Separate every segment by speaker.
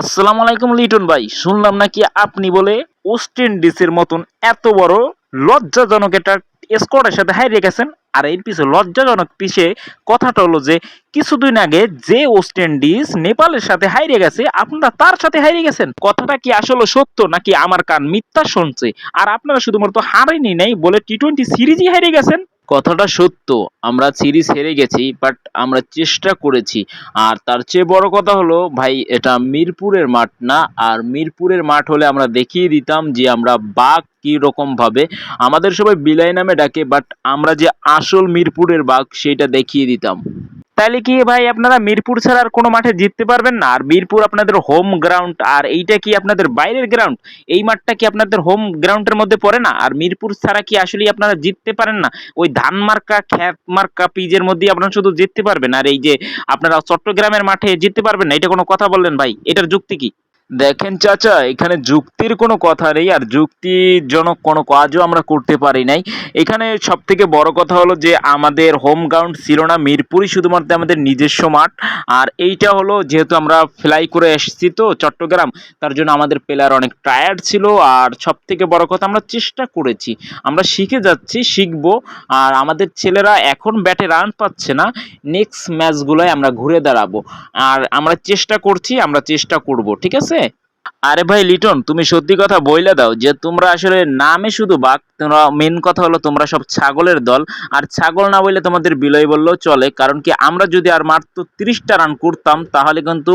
Speaker 1: আসসালামু আলাইকুম লিটন ভাই। শুনলাম নাকি আপনি বলে ওয়েস্ট ইন্ডিজের মতন এত বড় লজ্জাজনক একটা স্কোয়াডের সাথে হারিয়ে গেছেন। আর এর পিছে লজ্জাজনক পিছে কথাটা হলো যে, কিছুদিন আগে যে ওয়েস্ট ইন্ডিজ নেপালের সাথে হারিয়ে গেছে, আপনারা তার সাথে হারিয়ে গেছেন। কথাটা কি আসলে সত্য নাকি আমার কান মিথ্যা শুনছে? আর আপনারা শুধুমাত্র হারেনি নাই বলে টি টোয়েন্টি সিরিজই হারিয়ে গেছেন? কথাটা সত্য। আমরা সিরিজ হেরে গেছি বাট আমরা চেষ্টা করেছি। আর তার চেয়ে বড় কথা হলো, ভাই, এটা মিরপুরের মাঠ না, আর মিরপুরের মাঠ হলে আমরা দেখিয়ে দিতাম যে আমরা বাঘ কি রকম ভাবে আমাদের সবাই বিলাই নামে ডাকে বাট আমরা যে আসল মিরপুরের বাঘ, সেটা দেখিয়ে দিতাম। তাহলে কি ভাই আপনারা মিরপুর ছাড়া আর কোনো মাঠে জিততে পারবেন না? আর মিরপুর আপনাদের হোম গ্রাউন্ড আর এইটা কি আপনাদের বাইরের গ্রাউন্ড এই মাঠটা কি আপনাদের হোম গ্রাউন্ডের মধ্যে পড়ে না? আর মিরপুর ছাড়া কি আসলে আপনারা জিততে পারেন না? ওই ধান মার্কা খ্যাত মার্কা পিজের মধ্যে আপনারা শুধু জিততে পারবেন। আর এই যে আপনারা চট্টগ্রামের মাঠে জিততে পারবেন না, এটা কোনো কথা বললেন ভাই? এটার যুক্তি কি? দেখেন চাচা, এখানে যুক্তির কোনো কথা নেই আর যুক্তিজনক কোনো কাজও আমরা করতে পারি নাই। এখানে সব থেকে বড় কথা হলো যে আমাদের হোম গ্রাউন্ড ছিল না মিরপুরই শুধুমাত্র আমাদের নিজস্ব মাঠ। আর এইটা হলো যেহেতু আমরা ফ্লাই করে এসেছি তো চট্টগ্রাম, তার জন্য আমাদের প্লেয়ার অনেক টায়ার্ড ছিল। আর সব থেকে বড় কথা আমরা চেষ্টা করেছি, আমরা শিখে যাচ্ছি, শিখব। আর আমাদের ছেলেরা এখন ব্যাটে রান পাচ্ছে না নেক্সট ম্যাচগুলোয় আমরা ঘুরে দাঁড়াবো। আর আমরা চেষ্টা করছি, আমরা চেষ্টা করব, ঠিক আছে? আরে ভাই, লিটন, তুমি সত্যি কথা বইলে দাও যে তোমরা আসলে নামে শুধু বাঘ, তোমরা মেন কথা হলো তোমরা সব ছাগলের দল। আর ছাগল না বললে তোমাদের বিলয় বললেও চলে। কারণ কি আমরা যদি আর মাত্র তিরিশটা রান করতাম, তাহলে কিন্তু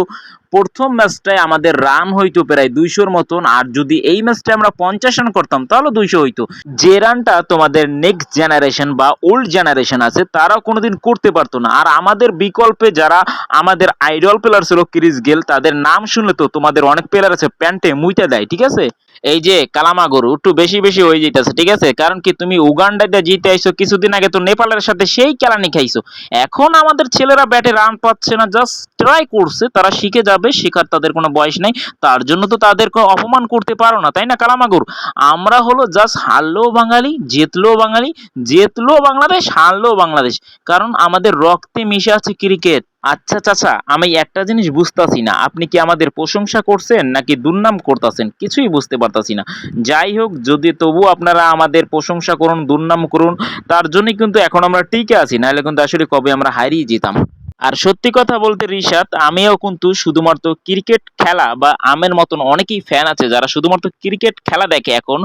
Speaker 1: প্রথম ম্যাচটায় আমাদের রান হইতো প্রায় দুইশোর মতন, আর যদি এই ম্যাচটায় আমরা পঞ্চাশ রান করতাম, তাহলে দুইশো হইতো। যে রানটা তোমাদের নেক্সট জেনারেশন বা ওল্ড জেনারেশন আছে, তারাও কোনোদিন করতে পারতো না। আর আমাদের বিকল্পে যারা আমাদের আইডল প্লেয়ার ছিল ক্রিস গেল তাদের নাম শুনলে তো তোমাদের অনেক প্লেয়ার আছে, প্যান্টে মুইতে দেয়, ঠিক আছে? এই যে কালামা গরু, একটু বেশি বেশি হয়ে যেতেছে ঠিক আছে? কারণ কি তুমি উগান্ডাতে জিতে আইছো, কিছুদিন আগে তো নেপালের সাথে সেই কেলানি খাইছো। এখন আমাদের ছেলেরা ব্যাটে রান পাচ্ছে না জাস্ট ট্রাই করছে, তারা শিখে যাবে, শেখার তাদের কোনো বয়স নেই, তার জন্য তো তাদেরকে অপমান করতে পারো না, তাই না, কালামাগুর? আমরা হলো জাস্ট হারলেও বাঙালি জিতলেও বাঙালি জিতলেও বাংলাদেশ হারলেও বাংলাদেশ। কারণ আমাদের রক্তে মিশে আছে ক্রিকেট। আচ্ছা চাচা, আমি একটা জিনিস বুঝতাছি না, আপনি কি আমাদের প্রশংসা করছেন, নাকি দুর্নাম করতেছেন? কিছুই বুঝতে পারতাছি না। যাই হোক, যদি তবু আপনারা আমাদের প্রশংসা করুন, দুর্নাম করুন, তার জন্যই কিন্তু এখন আমরা টিকে আছি, নাহলে কিন্তু আসলে কবে আমরা হারিয়ে যেতাম। আর সত্যি কথা বলতে রিশাদ, আমিও কিন্তু শুধুমাত্র ক্রিকেট খেলা বা আমের মতন অনেকেই ফ্যান আছে যারা শুধুমাত্র ক্রিকেট খেলা দেখে এখন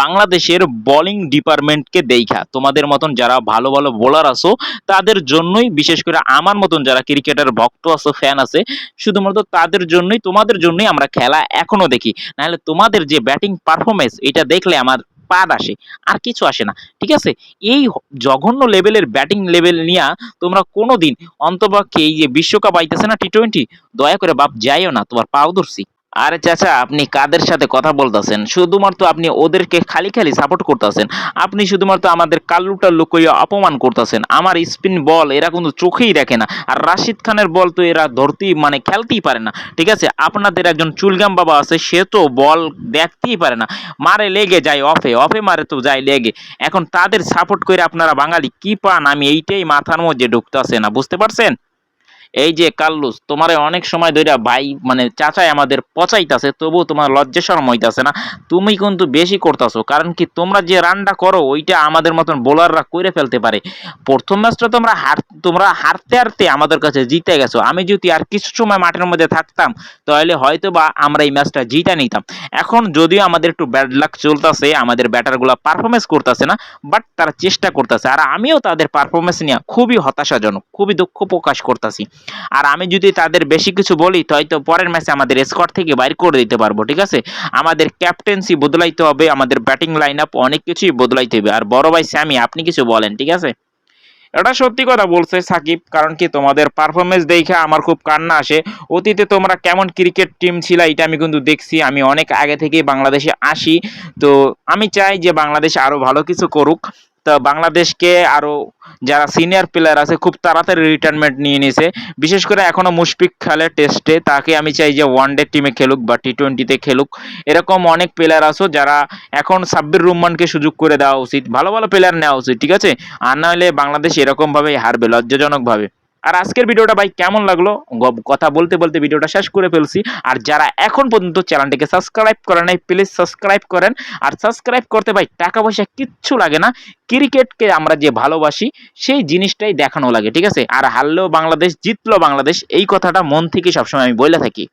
Speaker 1: বাংলাদেশের বোলিং ডিপার্টমেন্টকে দেখা তোমাদের মতন যারা ভালো ভালো বোলার আছো, তাদের জন্যই, বিশেষ করে আমার মতন যারা ক্রিকেটের ভক্ত আছো ফ্যান আছে, শুধুমাত্র তাদের জন্যই, তোমাদের জন্যই আমরা খেলা এখনও দেখি। নাহলে তোমাদের যে ব্যাটিং পারফরমেন্স এটা দেখলে আমার পাদ আসে, আর কিছু আসে না। ঠিক আছে? এই জঘন্য লেভেলের ব্যাটিং লেভেল নিয়ে তোমরা কোনোদিন অন্তপক্ষে এই যে বিশ্বকাপ আইতেছে না টি টোয়েন্টি দয়া করে বাপ যাইও না, তোমার পাও ধরছি। আরে চাচা, আপনি কাদের সাথে কথা বলতেছেন? শুধুমাত্র আপনি ওদেরকে খালি খালি সাপোর্ট করতেছেন। আপনি শুধুমাত্র আমাদের কাল্লুটার লুকইয়া অপমান করতেছেন। আমার স্পিন বল এরা কিন্তু চোখেই দেখে না। আর রাশিদ খানের বল তো এরা ধরতেই মানে খেলতেই পারে না। ঠিক আছে? আপনাদের একজন চুলগাম বাবা আছে, সে তো বল দেখতেই পারে না। মারে লেগে যায় অফে অফে মারে তো যায় লেগে। এখন তাদের সাপোর্ট করে আপনারা বাঙালি কি পান? আমি এইটাই মাথার মধ্যে ঢুকতেছে না, বুঝতে পারছেন? এই যে কাল্লুস তোমারে অনেক সময় ধরে ভাই মানে চাচাই আমাদের পচাইতাছে তবু তোমার লজ্জা শরম হইতাছে না। তুমি কিন্তু বেশি করতাছো, কারণ কি তোমরা যে রানটা করো, ওইটা আমাদের মতন বোলাররা করে ফেলতে পারে। প্রথম ম্যাচটা তোমরা হার, তোমরা হারতে হারতে আমাদের কাছে জিতে গেছো। আমি যদি আর কিছু সময় মাঠের মধ্যে থাকতাম, তাহলে হয়তো বা আমরা এই ম্যাচটা জিতে নিতাম। এখন যদিও আমাদের একটু ব্যাড লাক চলতেছে, আমাদের ব্যাটারগুলো পারফরমেন্স করতেছে না বাট তারা চেষ্টা করতেছে। আর আমিও তাদের পারফরমেন্স নিয়ে খুবই হতাশাজনক, খুবই দুঃখ প্রকাশ করতেছি। আর আমি যদি তাদের বেশি কিছু বলি হয়তো পরের ম্যাচে আমাদের স্কোয়াড থেকে বাইর করে দিতে পারব, ঠিক আছে? আমাদের ক্যাপ্টেন্সি বদলাইতে হবে, আমাদের ব্যাটিং লাইন আপ অনেক কিছুই বদলাইতে হবে। আর বড় ভাই স্যামি, আপনি কিছু বলেন, ঠিক আছে? এটা সত্যি কথা বলছে সাকিব, কারণ কি তোমাদের পারফরমেন্স দেখে আমার খুব কান্না আসে। অতীতে তোমরা কেমন ক্রিকেট টিম ছিল এটা আমি কিন্তু দেখছি, আমি অনেক আগে থেকেই বাংলাদেশে আসি। তো আমি চাই যে বাংলাদেশ আরও ভালো কিছু করুক। তো বাংলাদেশকে আরও যারা সিনিয়র প্লেয়ার আছে খুব তাড়াতাড়ি রিটায়ারমেন্ট নিয়ে নিছে। বিশেষ করে এখনও মুশফিক খেলে টেস্টে তাকে আমি চাই যে ওয়ান ডে টিমে খেলুক বা টি টোয়েন্টিতে খেলুক। এরকম অনেক প্লেয়ার আছো যারা এখন সাব্বির রহমানকে সুযোগ করে দেওয়া উচিত। ভালো ভালো প্লেয়ার নেওয়া উচিত, ঠিক আছে? আর নাহলে বাংলাদেশ এরকমভাবেই হারবে লজ্জাজনক ভাবে আর আজকের ভিডিওটা ভাই কেমন লাগল? কথা বলতে বলতে ভিডিওটা শেষ করে ফেলছি। আর যারা এখন পর্যন্ত চ্যানেলটিকে সাবস্ক্রাইব করে নাই, প্লিজ সাবস্ক্রাইব করেন। আর সাবস্ক্রাইব করতে ভাই টাকা পয়সা কিচ্ছু লাগে না। ক্রিকেটকে আমরা যে ভালোবাসি, সেই জিনিসটাই দেখানো লাগে, ঠিক আছে? আর হারলেও বাংলাদেশ জিতলো বাংলাদেশ, এই কথাটা মন থেকে সবসময় আমি বলে থাকি।